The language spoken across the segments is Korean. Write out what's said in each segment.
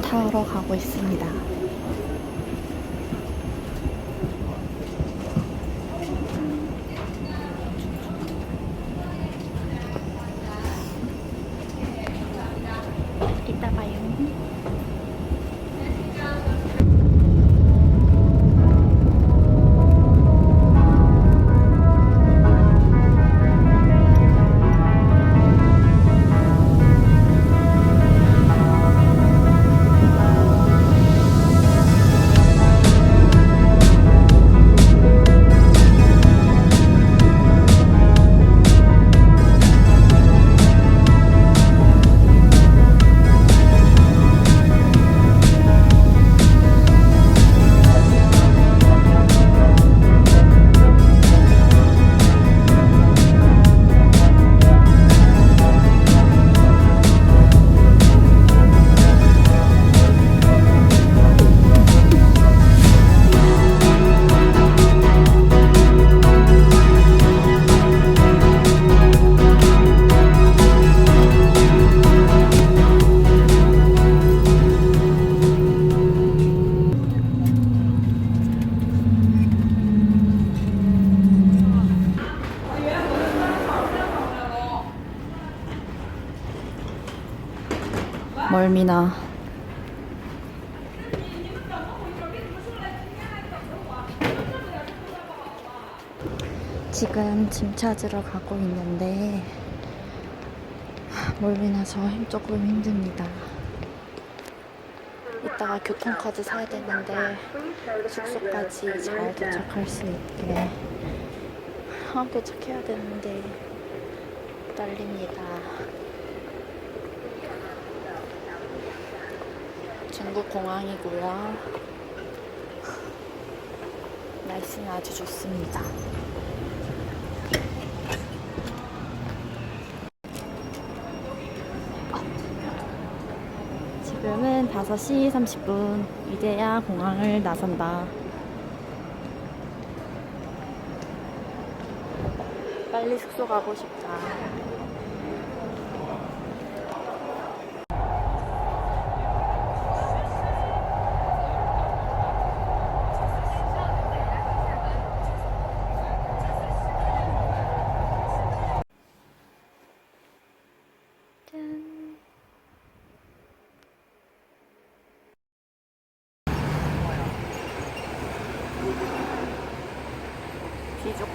타러 가고 있습니다. 멀미나. 지금 짐 찾으러 가고 있는데 멀미나서 힘- 조금 힘듭니다. 이따가 교통카드 사야 되는데 숙소까지 잘 도착할 수 있게 아, 도착해야 되는데 떨립니다. 중국 공항이고요. 날씨는 아주 좋습니다. 지금은 5시 30분. 이제야 공항을 나선다. 빨리 숙소 가고 싶다.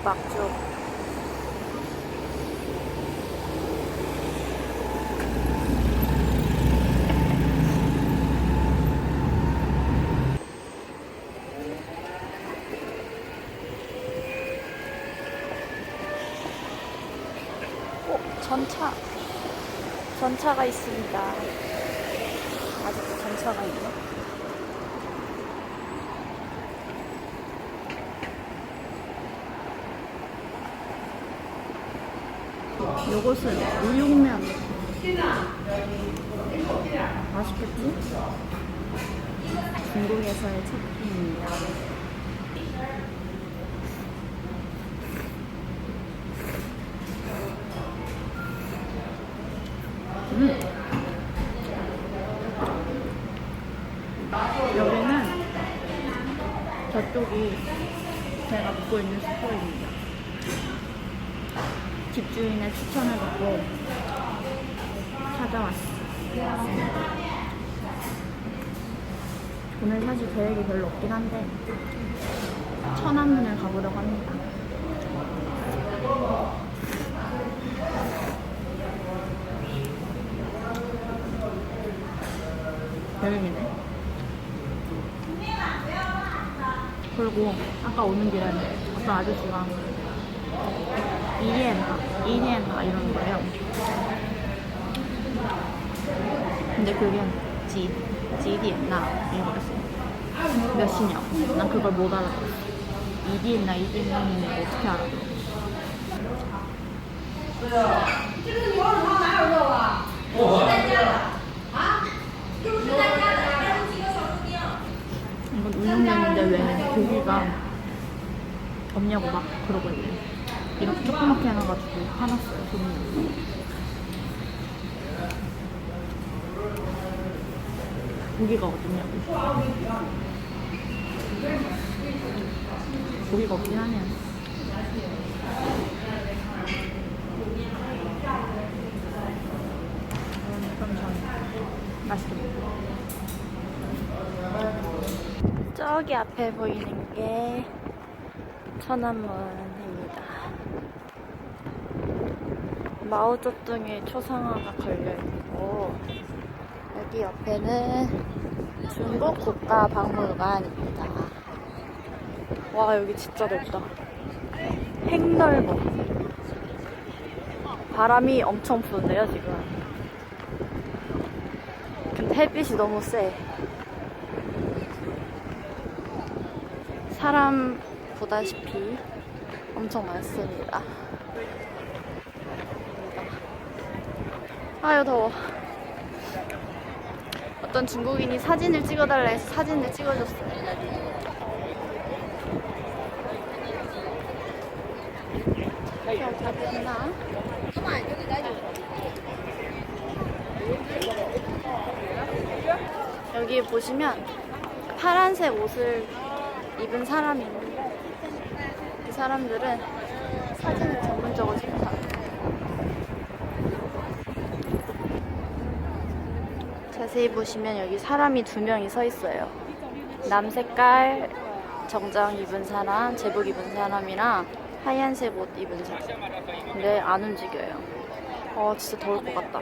박죽. 어, 전차. 전차가 있습니다. 아직도 전차가 있네. 요것은 우육면. 맛있겠지? 중국에서의 첫끼입니다 음. 여기는 저쪽이 제가 묵고 있는 숙소입니다. 집주인의 추천을 받고 찾아왔습니다. 오늘 사실 계획이 별로 없긴 한데 천안문을 가보려고 합니다. 여행이네. 그리고 아까 오는 길에 어떤 아저씨가 이리엔가, 이리엔가 이러는 거예요. 근데 그게 지, 지디엔나 이거였어. 몇 시냐고. 난 그걸 못 알아들었어. 이디엔나, 이디엔나는 어떻게 알아들어? 이건 우육면인데 왜 고기가 없냐고 막 그러고 있네. 이렇게 조그맣게 해놔가지고 화났어요, 손님. 고기가 어딨냐고. 고기가 없긴 하네. 음, 그럼 전 맛있게 먹고. 저기 앞에 보이는 게 천안문입니다. 마오쩌둥의 초상화가 걸려있고 여기 옆에는 중국 국가박물관입니다. 와 여기 진짜 넓다. 핵 넓어. 바람이 엄청 부는데요 지금. 근데 햇빛이 너무 세. 사람 보다시피 엄청 많습니다. 아유 더워. 어떤 중국인이 사진을 찍어달라 해서 사진을 찍어줬어요. 잘 됐나? 여기 보시면 파란색 옷을 입은 그 사람들은 사진을 전문적으로 찍는다. 자세히 보시면 여기 사람이 두 명이 서 있어요. 남 색깔 정장 입은 사람, 제복 입은 사람이랑 하얀색 옷 입은 사람. 근데 안 움직여요. 어, 진짜 더울 것 같다.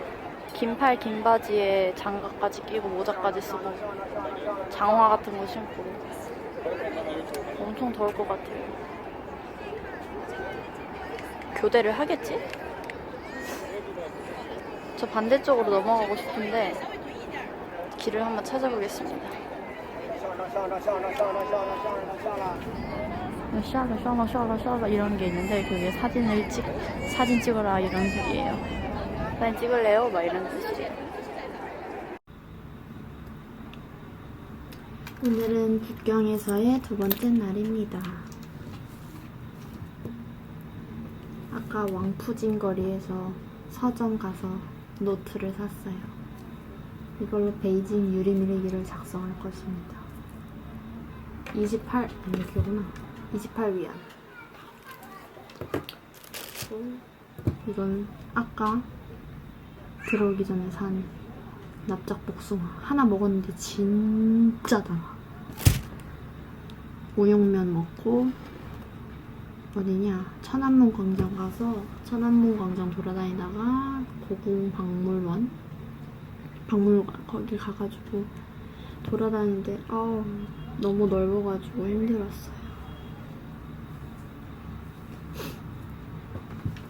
긴팔 긴 바지에 장갑까지 끼고 모자까지 쓰고 장화 같은 거 신고 엄청 더울 것 같아요. 교대를 하겠지? 저 반대쪽으로 넘어가고 싶은데 길을 한번 찾아보겠습니다. 샤라 샤라 샤라 샤라 이런 게 있는데 그게 사진을 찍 사진 찍어라 이런 식이에요. 사진 찍을래요? 막 이런 뜻이에요. 오늘은 북경에서의 두 번째 날입니다. 아까 왕푸진 거리에서 서점 가서 노트를 샀어요. 이걸로 베이징 유리밀기를 작성할 것입니다. 28, 아니 여기구나. 28위안. 이건 아까 들어오기 전에 산 납작 복숭아. 하나 먹었는데 진짜 달아. 우육면 먹고 어디냐 천안문 광장 가서 천안문 광장 돌아다니다가 고궁 박물원 박물관 거기 가가지고 돌아다니는데 아우 너무 넓어가지고 힘들었어요.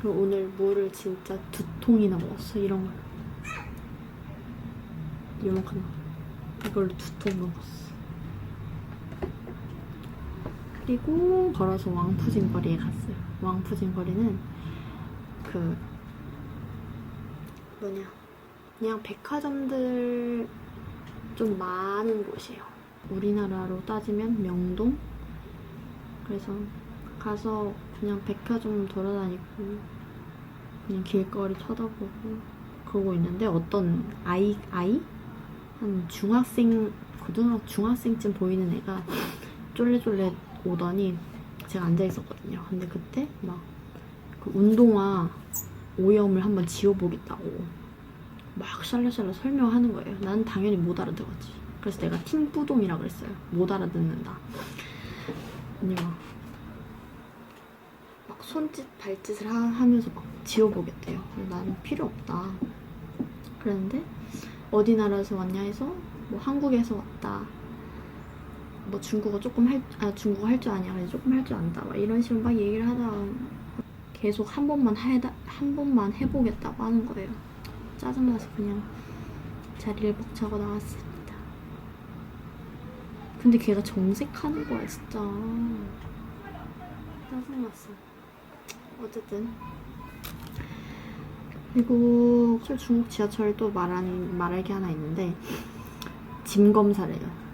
그리고 오늘 물을 진짜 두 통이나 먹었어 이런 걸. 요만큼 이걸로 두 통 먹었어. 그리고 걸어서 왕푸진 거리에 갔어요. 왕푸진 거리는 그 뭐냐 그냥 백화점들 좀 많은 곳이에요. 우리나라로 따지면 명동? 그래서 가서 그냥 백화점 돌아다니고 그냥 길거리 쳐다보고 그러고 있는데 어떤 아이 아이 한 중학생 고등학 중학생쯤 보이는 애가 쫄래쫄래 오더니 제가 앉아 있었거든요. 근데 그때 막 그 운동화 오염을 한번 지워보겠다고 막 샬라샬라 설명하는 거예요. 난 당연히 못 알아들었지. 그래서 내가 팀 뿌동이라 그랬어요. 못 알아듣는다. 언니가 막 손짓 발짓을 하, 하면서 막 지워보겠대요. 나는 필요 없다. 그랬는데 어디 나라에서 왔냐 해서 뭐 한국에서 왔다. 뭐 중국어 조금 할, 아 중국어 할 줄 아냐. 조금 할 줄 안다. 막 이런 식으로 막 얘기를 하다가 계속 한 번만 해다 한 번만 해보겠다고 하는 거예요. 짜증나서 그냥 자리를 벅차고 나왔습니다. 근데 걔가 정색하는 거야 진짜. 짜증났어. 어쨌든 그리고 중국 지하철 또 말한 말할 게 하나 있는데 짐 검사를 해요.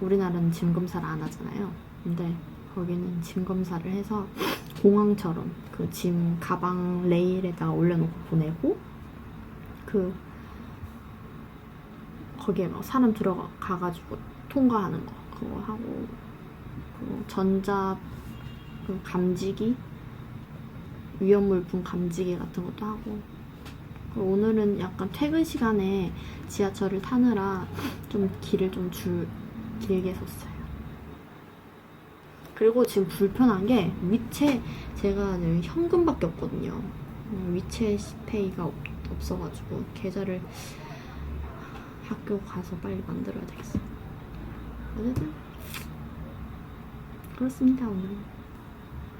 우리나라는 짐 검사를 안 하잖아요. 근데 거기는 짐 검사를 해서 공항처럼 그 짐 가방 레일에다가 올려놓고 보내고 그 거기에 막 사람 들어가가지고 통과하는 거 그거 하고 그 전자 그 감지기 위험물품 감지기 같은 것도 하고 그리고 오늘은 약간 퇴근 시간에 지하철을 타느라 좀 길을 좀 줄 길게 섰어요. 그리고 지금 불편한 게 위챗 제가 네, 현금밖에 없거든요. 음, 위챗 페이가 없, 없어가지고 계좌를 학교 가서 빨리 만들어야 되겠어. 어쨌든 그렇습니다 오늘.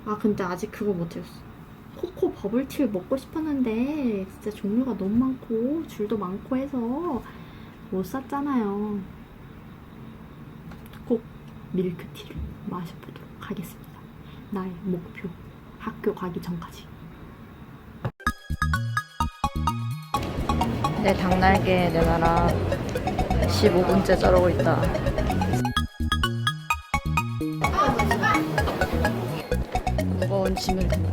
아 근데 아직 그거 못했어. 코코 버블티를 먹고 싶었는데 진짜 종류가 너무 많고 줄도 많고 해서 못 샀잖아요. 꼭 밀크티를 마셔보도록 하겠습니다. 나의 목표 학교 가기 전까지. 내 닭날개 내놔라 15분째 자르고 있다 무거운 싣고